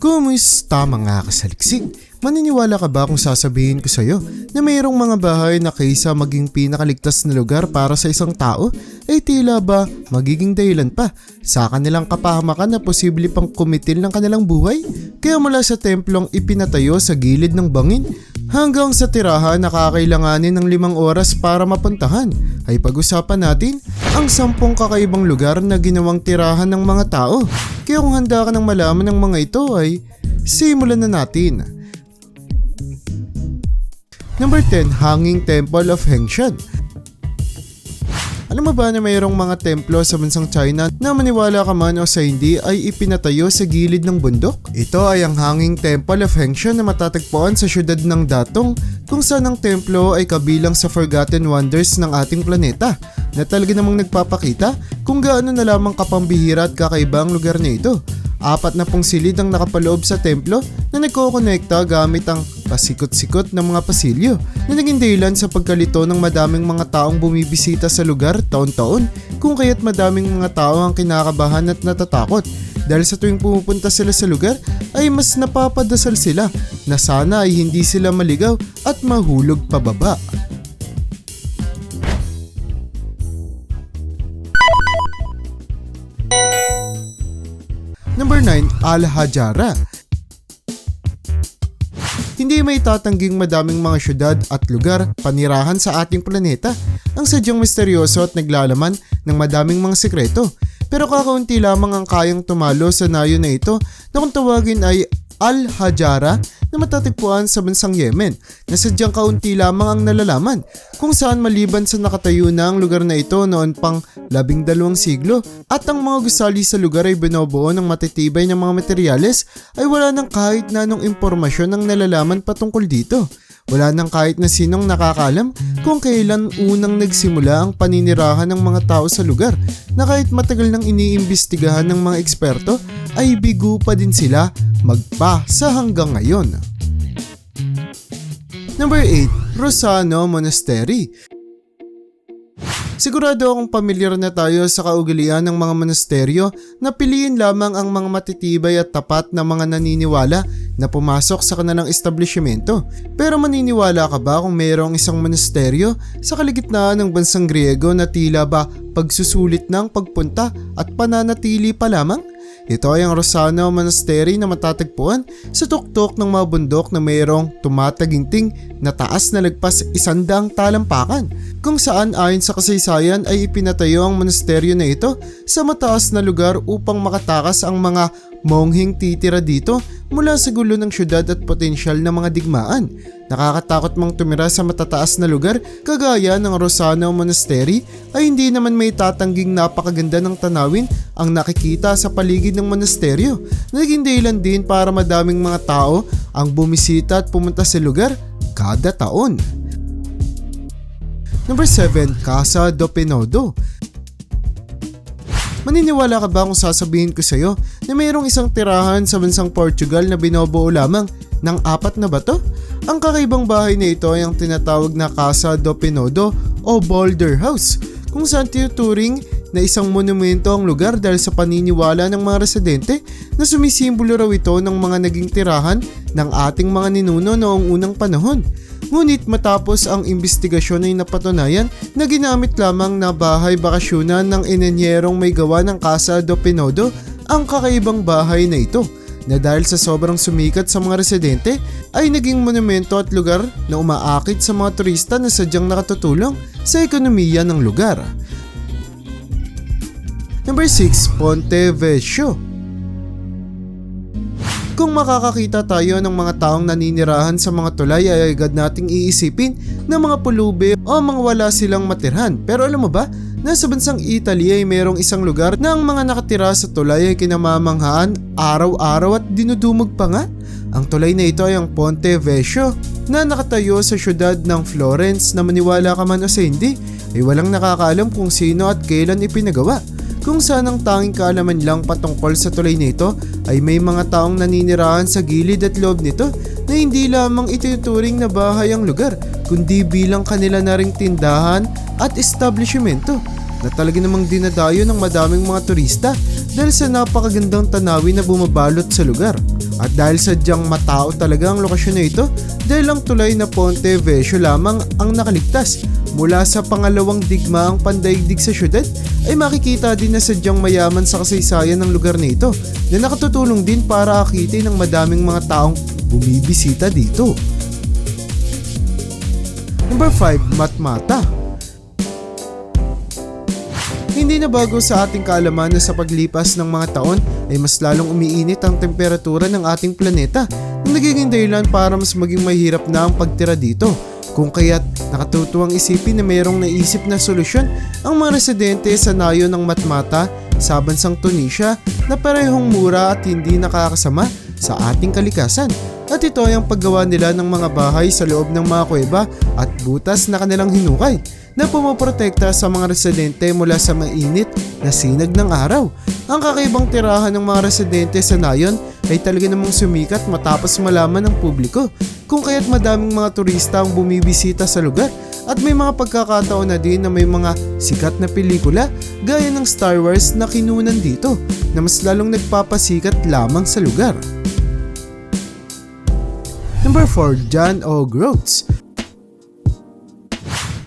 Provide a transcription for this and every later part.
Kumusta mga kasaliksik? Maniniwala ka ba kung sasabihin ko sa'yo na mayroong mga bahay na kaysa maging pinakaligtas na lugar para sa isang tao, ay tila ba magiging dahilan pa sa kanilang kapahamakan na posible pang kumitil ng kanilang buhay? Kaya mula sa templong ipinatayo sa gilid ng bangin hanggang sa tirahan na kakailanganin ng limang oras para mapuntahan, ay pag-usapan natin ang sampung kakaibang lugar na ginawang tirahan ng mga tao. Kaya kung handa ka ng malaman ng mga ito ay simulan na natin. Number 10, Hanging Temple of Hengshan. Alam mo ba na mayroong mga templo sa bansang China na maniwala ka man o sa hindi ay ipinatayo sa gilid ng bundok? Ito ay ang Hanging Temple of Hengshan na matatagpuan sa syudad ng Datong kung saan ang templo ay kabilang sa Forgotten Wonders ng ating planeta na talaga namang nagpapakita kung gaano na lamang kapambihira at kakaiba ang lugar na ito. Apat na pong silid ang nakapaloob sa templo na nagkokonekta gamit ang pasikot-sikot ng mga pasilyo na naging dahilan sa pagkalito ng madaming mga taong bumibisita sa lugar taon-taon kung kaya't madaming mga tao ang kinakabahan at natatakot dahil sa tuwing pumupunta sila sa lugar ay mas napapadasal sila na sana ay hindi sila maligaw at mahulog pababa. Number 9, Al-Hajara. Hindi may tatangging madaming mga syudad at lugar panirahan sa ating planeta ang sadyang misteryoso at naglalaman ng madaming mga sekreto. Pero kakaunti lamang ang kayang tumalo sa nayo na ito na kung tawagin ay Al-Hajara na matatagpuan sa bansang Yemen na sadyang kaunti lamang ang nalalaman kung saan maliban sa nakatayo na ang lugar na ito noon pang labing dalawang siglo at ang mga gusali sa lugar ay binubuo ng matitibay ng mga materyales ay wala nang kahit na anong impormasyon ang nalalaman patungkol dito. Wala nang kahit na sinong nakakalam kung kailan unang nagsimula ang paninirahan ng mga tao sa lugar na kahit matagal nang iniimbestigahan ng mga eksperto ay bigo pa din sila magpa sa hanggang ngayon. Number 8, Rosano Monastery. Sigurado akong pamilyar na tayo sa kaugalian ng mga monasteryo na piliin lamang ang mga matitibay at tapat na mga naniniwala na pumasok sa kanilang establishmento. Pero maniniwala ka ba kung mayroong isang monasteryo sa kaligitnaan ng bansang Griego na tila ba pagsusulit ng pagpunta at pananatili pa lamang? Ito ay ang Rosano Monastery na matatagpuan sa tuktok ng mga bundok na mayroong tumataginting na taas na lagpas isandang talampakan kung saan ayon sa kasaysayan ay ipinatayo ang monasteryo na ito sa mataas na lugar upang makatakas ang mga monghing titira dito mula sa gulo ng syudad at potensyal na mga digmaan. Nakakatakot mang tumira sa matataas na lugar kagaya ng Rosano Monastery ay hindi naman may tatangging napakaganda ng tanawin ang nakikita sa paligid ng monasteryo. Naging dahilan din para madaming mga tao ang bumisita at pumunta sa lugar kada taon. Number 7, Casa do Penodo. Maniniwala ka ba kung sasabihin ko sa'yo na mayroong isang tirahan sa bansang Portugal na binobuo lamang ng apat na bato? Ang kakaibang bahay na ito ay ang tinatawag na Casa do Penodo o Boulder House kung saan tinuturing na isang monumento ang lugar dahil sa paniniwala ng mga residente na sumisimbolo raw ito ng mga naging tirahan ng ating mga ninuno noong unang panahon. Ngunit matapos ang investigasyon ay napatunayan na ginamit lamang na bahay bakasyonan ng inenyerong may gawa ng Casa do Penodo ang kakaibang bahay na ito na dahil sa sobrang sumikat sa mga residente ay naging monumento at lugar na umaakit sa mga turista na sadyang nakatutulong sa ekonomiya ng lugar. Number 6, Ponte Vecchio. Kung makakakita tayo ng mga taong naninirahan sa mga tulay ay agad nating iisipin na mga pulubi o mga wala silang matirhan. Pero alam mo ba, nasa bansang Italy ay mayroong isang lugar na ang mga nakatira sa tulay ay kinamamanghaan araw-araw at dinudumog pa nga. Ang tulay na ito ay ang Ponte Vecchio na nakatayo sa syudad ng Florence na maniwala ka man o sa hindi ay walang nakakaalam kung sino at kailan ipinagawa kung saan ang tanging kaalaman lang patungkol sa tulay nito ay may mga taong naninirahan sa gilid at loob nito na hindi lamang itinuturing na bahay ang lugar kundi bilang kanila na ring tindahan at establishmento. na talaga namang dinadayo ng madaming mga turista dahil sa napakagandang tanawin na bumabalot sa lugar. At dahil sadyang matao talaga ang lokasyon na ito dahil ang tulay na Ponte Vecchio lamang ang nakaligtas mula sa pangalawang digmaang pandaigdig sa syudad ay makikita din na sadyang mayaman sa kasaysayan ng lugar na ito na nakatutulong din para akitin ng madaming mga taong bumibisita dito. Number 5, Matmata. Hindi na bago sa ating kaalaman na sa paglipas ng mga taon ay mas lalong umiinit ang temperatura ng ating planeta na nagiging dahilan para mas maging mahirap na ang pagtira dito. Kung kaya't nakatutuwang isipin na mayroong naisip na solusyon ang mga residente sa nayo ng Matmata sa bansang Tunisia na parehong mura at hindi nakakasama sa ating kalikasan. At ito ay ang paggawa nila ng mga bahay sa loob ng mga kuweba at butas na kanilang hinukay na pumoprotekta sa mga residente mula sa mainit na sinag ng araw. Ang kakaibang tirahan ng mga residente sa nayon ay talaga namang sumikat matapos malaman ng publiko kung kaya't madaming mga turista ang bumibisita sa lugar at may mga pagkakataon na din na may mga sikat na pelikula gaya ng Star Wars na kinunan dito na mas lalong nagpapasikat lamang sa lugar. Number 4, John O. Groats.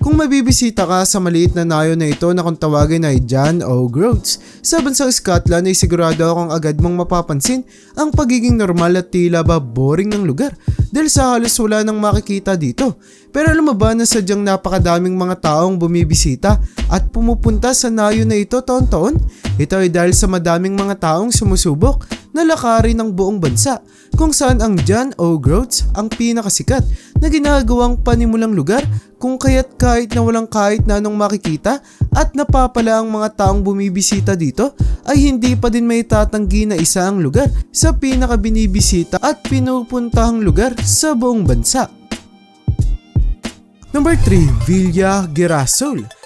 Kung mabibisita ka sa maliit na nayo na ito na kung tawagin ay John O. Groats, sa bansang Scotland ay sigurado akong agad mong mapapansin ang pagiging normal at tila ba boring ng lugar dahil sa halos wala nang makikita dito. Pero alam mo ba na sadyang napakadaming mga taong bumibisita at pumupunta sa nayo na ito taon-taon? Ito ay dahil sa madaming mga taong sumusubok na lakarin ng buong bansa kung saan ang John O. Groats ang pinakasikat na ginagawang panimulang lugar kung kaya't kahit na walang kahit na anong makikita at napapala ang mga taong bumibisita dito ay hindi pa din may tatanggi na isa ang lugar sa pinakabinibisita at pinupuntahang lugar sa buong bansa. Number 3, Villa Girasol.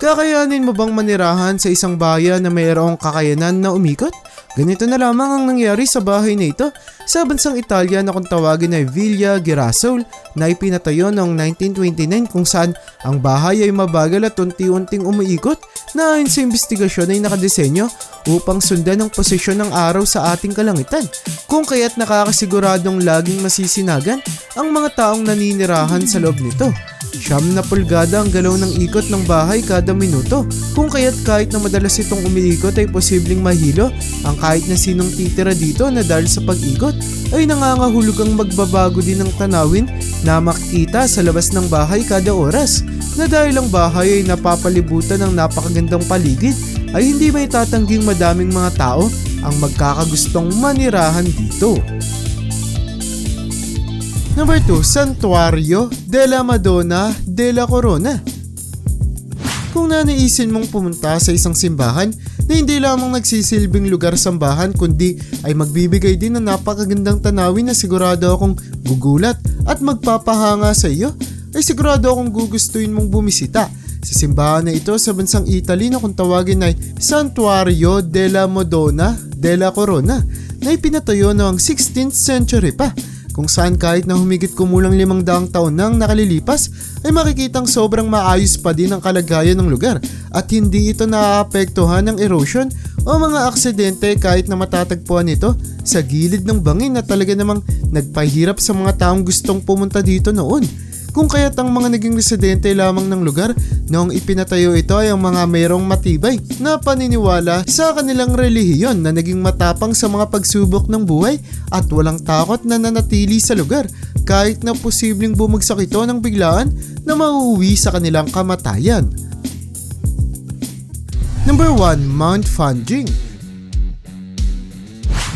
Kakayanin mo bang manirahan sa isang bayan na mayroong kakayanan na umikot? Ganito na lamang ang nangyari sa bahay na ito sa bansang Italia na kung tawagin ay Villa Girasol na ipinatayo noong 1929 kung saan ang bahay ay mabagal at unti-unting umiikot na ayon sa investigasyon ay nakadesenyo upang sundan ang posisyon ng araw sa ating kalangitan. Kung kaya't nakakasiguradong laging masisinagan ang mga taong naninirahan sa loob nito. Siyam na pulgada ang galaw ng ikot ng bahay kada minuto. Kung kaya't kahit na madalas itong umiikot ay posibleng mahilo ang kahit na sinong titira dito na dahil sa pag-ikot ay nangangahulog ang magbabago din ng tanawin na makikita sa labas ng bahay kada oras na dahil ang bahay ay napapalibutan ng napakagandang paligid ay hindi may tatangging madaming mga tao ang magkakagustong manirahan dito. Number 2, Santuario de la Madonna de la Corona. Kung nanaisin mong pumunta sa isang simbahan na hindi lamang nagsisilbing lugar sambahan kundi ay magbibigay din ng napakagandang tanawin na sigurado akong gugulat at magpapahanga sa iyo, ay sigurado akong gugustuhin mong bumisita sa simbahan na ito sa bansang Italy na kung tawagin ay Santuario de la Madonna de la Corona na ipinatayo noong 16th century pa kung saan kahit na humigit kumulang limang daang taon nang nakalilipas ay makikitang sobrang maayos pa din ang kalagayan ng lugar at hindi ito naaapektuhan ng erosion o mga aksidente kahit na matatagpuan ito sa gilid ng bangin na talaga namang nagpahirap sa mga taong gustong pumunta dito noon. Kung kaya't ang mga naging residente lamang ng lugar noong ipinatayo ito ay ang mga mayroong matibay na paniniwala sa kanilang relihiyon na naging matapang sa mga pagsubok ng buhay at walang takot na nanatili sa lugar kahit na posibleng bumagsak ito ng biglaan na mauuwi sa kanilang kamatayan. Number 1, Mount Fanjing.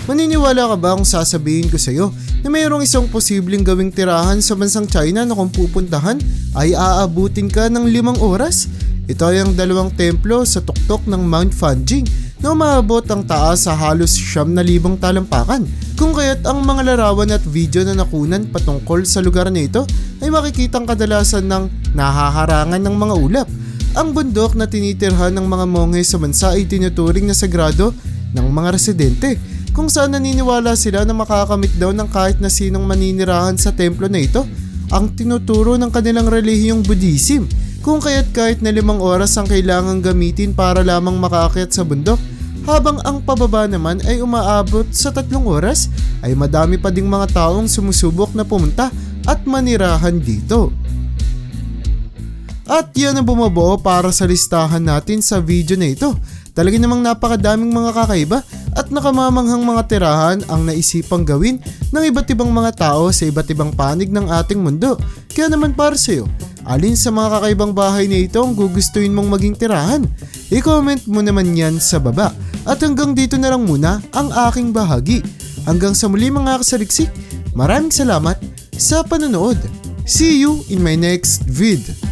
Maniniwala ka ba kung sasabihin ko sa iyo na mayroong isang posibleng gawing tirahan sa bansang China na kung pupuntahan ay aabutin ka ng limang oras? Ito ay ang dalawang templo sa tuktok ng Mount Fanjing na umaabot ang taas sa halos siyam na libang talampakan. Kung kaya't ang mga larawan at video na nakunan patungkol sa lugar na ito ay makikitang kadalasan ng nahaharangan ng mga ulap. Ang bundok na tinitirhan ng mga monghe sa bansa ay tinuturing na sagrado ng mga residente kung saan naniniwala sila na makakamit daw ng kahit na sinong maninirahan sa templo na ito ang tinuturo ng kanilang relihiyong Buddhism Kung kaya't kahit na limang oras ang kailangang gamitin para lamang makaakyat sa bundok, habang ang pababa naman ay umaabot sa tatlong oras, ay madami pa ding mga taong sumusubok na pumunta at manirahan dito. At yan ang bumubuo para sa listahan natin sa video na ito. Talaga namang napakadaming mga kakaiba at nakamamanghang mga tirahan ang naisipang gawin ng iba't ibang mga tao sa iba't ibang panig ng ating mundo. Kaya naman para sa'yo, alin sa mga kakaibang bahay na ito ang gugustuhin mong maging tirahan? I-comment mo naman yan sa baba. At hanggang dito na lang muna ang aking bahagi. Hanggang sa muli mga kasaliksik, maraming salamat sa panonood. See you in my next vid.